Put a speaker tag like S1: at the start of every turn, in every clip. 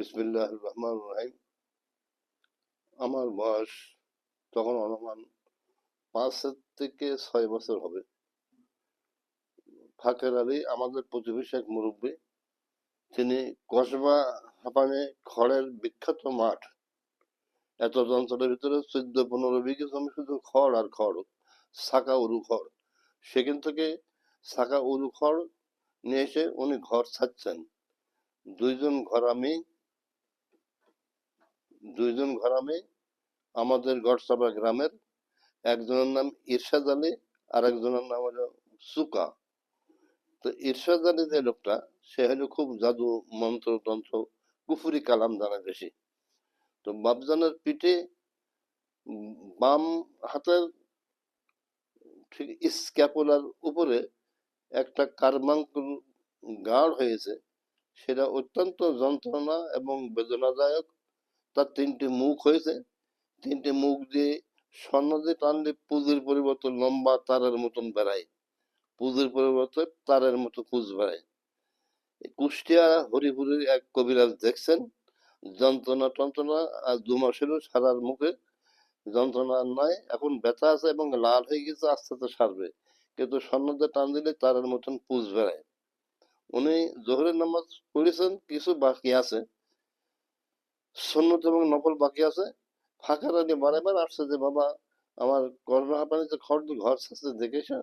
S1: বিসমিল্লাহ রহমান রাহিম। আমার বয়স তখন অনুমান পাঁচ থেকে ছয় বছর হবে। ফাঁকের আলী আমাদের প্রতিবেশী এক মুরব্বী, তিনি কসবা হাঁপানে খড়ের বিখ্যাত মাঠ। এত অঞ্চলের ভিতরে চোদ্দ, পনেরো বিঘে জমি শুধু খড় আর খড়, সাকা উরু খড়। সেখান থেকে সাকা উরু খড় নিয়ে এসে উনি ঘর ছাড়ছেন। দুইজন ঘর আমি দুইজন ঘর আমি আমাদের গড়সাবা গ্রামের, একজনের নাম ইরশাদ আলী আর একজনের নাম হলো সুকা। তো ইরশাদ আলী যে লোকটা, সে হলো খুব জাদু মন্ত্র তন্ত্র কুফুরি কালাম জানে বেশি। তো বাবজানের পিঠে বাম হাতের ঠিক স্ক্যাপুলার উপরে একটা কার্মাঙ্কুল গাঢ় হয়েছে। সেটা অত্যন্ত যন্ত্রণা এবং বেদনাদায়ক তার তিনটি মুখ হয়েছে। তিনটি মুখ দিয়ে স্বর্ণ দিয়ে টানলে পুজোর পরিবর্তে লম্বা তারের মতন বেড়ায়। পুজোর পরিবর্তে তারের মতো পুজ বেড়ায়। কুষ্টিয়া হরিপুরের এক কবিরাজ দেখছেন। যন্ত্রণা টন্ত্রণা আর দু মাসেরও সারার মুখে যন্ত্রণা নয় এখন ব্যথা আছে এবং লাল হয়ে গেছে, আস্তে আস্তে সারবে। কিন্তু স্বর্ণতে টান দিলে তারের মতন পুজ বেড়ায়। উনি জোহরের নামাজ পড়েছেন, কিছু বাকি আছে। সন্ন্যত এবং নকল বাকি আছে। ফাঁকা রানি বারবার আসছে যে, বাবা, আমার করোনা হাঁপানিতে খড় ঘর সাথে দেখেছে?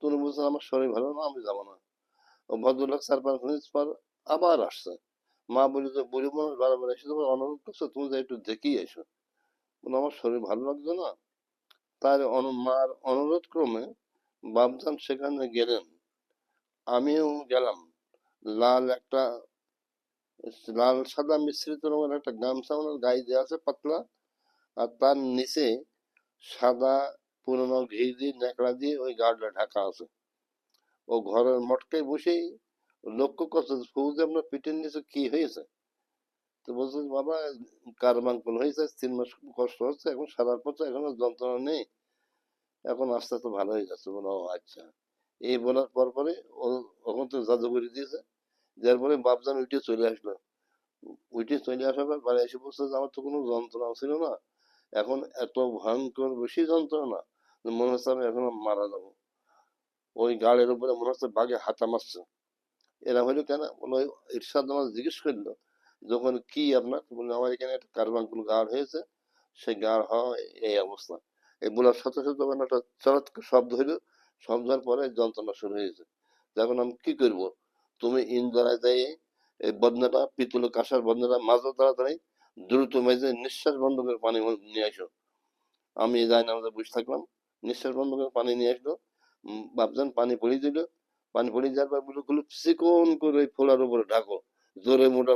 S1: তুমি বলছেন আমার শরীর ভালো না, আমি যাব না। ও ভদ্রলোক চার পাঁচ মিনিট পর আবার আসছে। মা বলি যে বুড়ি মানুষ বারবার এসে তোমার অনুরোধ করছ, তুমি যে একটু দেখিয়ে এসো। বলে আমার শরীর ভালো লাগছে না? তার মার অনুরোধ ক্রমে বাবজান সেখানে গেলেন। আমিও গেলাম। লাল একটা লাল, সাদা মিশ্রিত রঙের একটা গামছা ওনার গায়ে দেওয়া আছে, পাতলা। আর তার নিচে সাদা পুরোনো ঘি দিয়ে, ন্যাকড়া দিয়ে ওই গার্ডটা ঢাকা আছে। ও ঘরের মটকায় বসেই লক্ষ্য করছে সবুজ আপনার পিঠের নিচে কি হয়েছে। তো বলছে বাবা কারবাঙ্কুল হয়েছে? তিন মাস খুব কষ্ট হচ্ছে, এখন সারার পথে এখনও যন্ত্রণা নেই। এখন আস্তে আস্তে ভালো হয়ে যাচ্ছে। বলো আচ্ছা। এই বলার পর পরে ওখান তো জাদু করে দিয়েছে। যার পরে বাপজান উঠে চলে আসলো। উঠে চলে আসার পর বাড়ি এসে বলছে যে, আমার তো কোনো যন্ত্রণা ছিল না। এখন এত ভয়ঙ্কর বেশি যন্ত্রণা মনে হচ্ছে আমি এখন মারা যাব। ওই গাড়ির উপরে মনে হচ্ছে বাঘে হাতা মারছে। এরা হইল কেন? ওই ইরশাদ আমার জিজ্ঞেস করল, যখন কি আপনার? বলে, আমার এখানে একটা কার্বাঙ্কুল গাড় হয়েছে। সেই গাড় হওয়া এই অবস্থা। এই বলার সাথে সাথে তখন একটা চড়াৎ শব্দ হইল। শব্দ হওয়ার পরে যন্ত্রণা শুরু হয়েছে যখন আমি কি করব? তুমি যাই এই বদনাটা পিতল কাঁসার বদনাটা মাঝে তাড়াতাড়ি দ্রুত মেজে নিঃশ্বাস বন্ধ করে পানি নিয়ে আসো। আমি যাই না বসে থাকলাম, নিঃশ্বাস বন্ধ করে পানি নিয়ে আসলো। বাপজান পানি পড়িয়ে দিল। পানি পড়িয়ে যাওয়ার পর বললগুলো চিকন করে ওই ফোলার উপরে ঢাকো। জোরে মোটা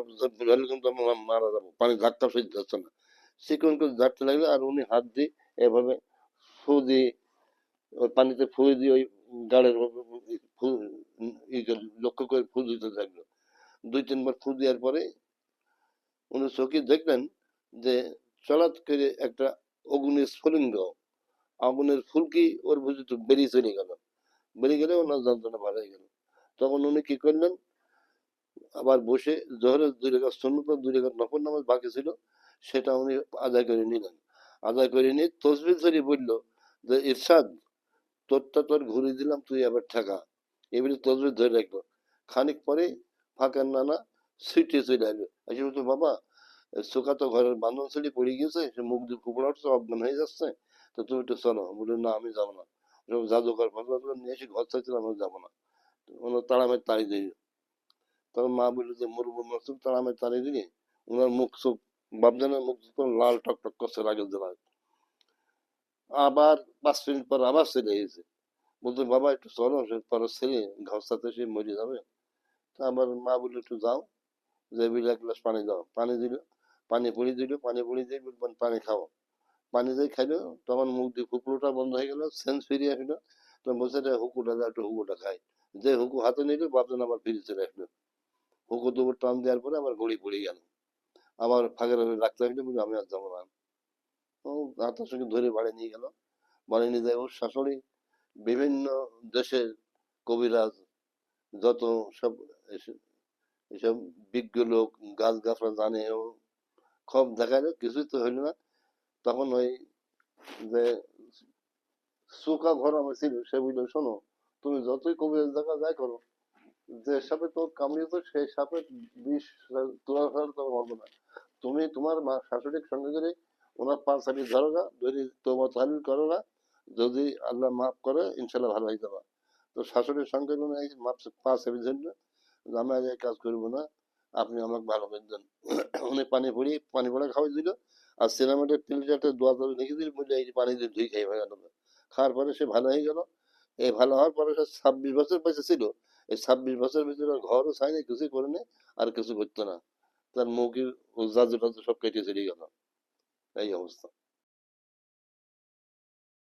S1: কিন্তু মারা যাব। পানি ধাক্কা সহ্য হচ্ছে না। চিকন করে ঝাড়তে লাগল আর উনি হাত দিয়ে এভাবে ফু দিয়ে, ওই পানিতে ফু দিয়ে ওই করে- লক্ষ্য করে ফু দিতে থাকল। দুই, তিনবার ফু দেওয়ার পরে উনি চোখে দেখলেন যে চলাৎ করে একটা অগ্নির স্ফুলিঙ্গ, আগুনের ফুলকি ওর বুঝিত বেরিয়ে চলে গেল। বেরিয়ে গেলে ওনার যন্ত্রণা ভালো হয়ে গেল। তখন উনি কি করলেন, আবার বসে জোহরের দুই রেখা সন্ন্যত দুই রেখা নফল নামাজ বাকি ছিল, সেটা উনি আদায় করে নিলেন। আদায় করে নিয়ে তসবির ধরে বলল যে ইরশাদ তোরটা তোর ঘুরে দিলাম, তুই আবার ঠেকা। এবারে তসবির ধরে রাখব। খানিক পরে ফাঁকার নানা সিটে চলে আসলো। এসে বলতো বাবা সুখা তো ঘরের বান্ধন ছেড়ে পড়ে গিয়েছে, সে মুখ দিয়ে ফুপড়া উঠছে অজ্ঞান হয়ে যাচ্ছে। তো তুমি একটু চলো। বলে না, আমি যাব না। সব জাদুঘর ফাদুঘর নিয়ে এসে ঘর চাইছিলাম আমি যাব না। ওনার তাড়ামের তাড়ি দিল। তখন মা বলল যে মুরব্বী মাসুদ তাড়ামের তাড়ি দিলি? ওনার মুখ চোখ, বাপজানের মুখ লাল টক টক করছে রাগের জ্বালায়। আবার পাঁচ মিনিট পর আবার ছেলে এসেছে বলতো বাবা, একটু চলো পর ছেলে ঘর সাথে সে মরে যাবে। তা আবার মা বলল, একটু যাও। যে বিলে এক গ্লাস পানি দাও। পানি দিল, পানি পড়ি দিল, পানি পড়ি দিয়ে পানি খাও। পানি দিয়ে খাইলো, তখন মুখ দিয়ে ফুকলোটা বন্ধ হয়ে গেল, সেন্স ফিরিয়ে আসলো। তো বলছে রে হুকুটা একটু হুকুটা খাই। যে হুকু হাতে নিল বাপজন আবার ফিরে চলে আসলো। হুকু দুপুর টান দেওয়ার পরে আবার গড়ি পড়ে গেল। আবার ফাঁকের লাগল বলে আমি আর যাব না। ও হাতের সঙ্গে ধরে বাড়ি নিয়ে গেল। বাড়ি নিয়ে যায় ওর শাশুড়ি। বিভিন্ন দেশের কবিরাজ, যত সব এসে, এসব বিজ্ঞ লোক গাছ গাছরা জানে ও। সব দেখাইলো কিছুই তো হইল না। তখন ওই যে সুকা ঘর আমার ছিল, সে বুঝলো শোনো, তুমি যতই কবিরাজ দেখা যাই করো। যে সাপে তো কামড়িয়েছো সেই সাপে বিষ ফেলে তোমার মরবো না। তুমি তোমার মা শাশুড়ির সঙ্গে করে ওনার পাঁচ হাবি ধরো না ধরে তোমার তাহলিল করো না, যদি আল্লাহ মাফ করে, ইনশাল্লাহ ভালো হয়ে যাবা। তো শাশুড়ির সঙ্গে করে এই মাপ পাঁচ হাবি ধরলো আমি এই কাজ করব না, আপনি আমাকে ভালো করে দেন। উনি পানি পড়ি, পানি পড়া খাওয়াই দিল, আর সিনেমাটের প্লেটাতে দোয়া করে লিখে দিল বলে এই পানি দিয়ে ধুই খাই গেল খাওয়ার পরে সে ভালো হয়ে গেল। এই ভালো হওয়ার পরে সে ছাব্বিশ বছর বেঁচে ছিল। এই ছাব্বিশ বছর ভিতরে ঘরও ছাইনি, কিছুই করে নেই আর কিছু করতো না। তার মুখের জাজু টাজু সব কেটে চলে গেল। এই অবস্থা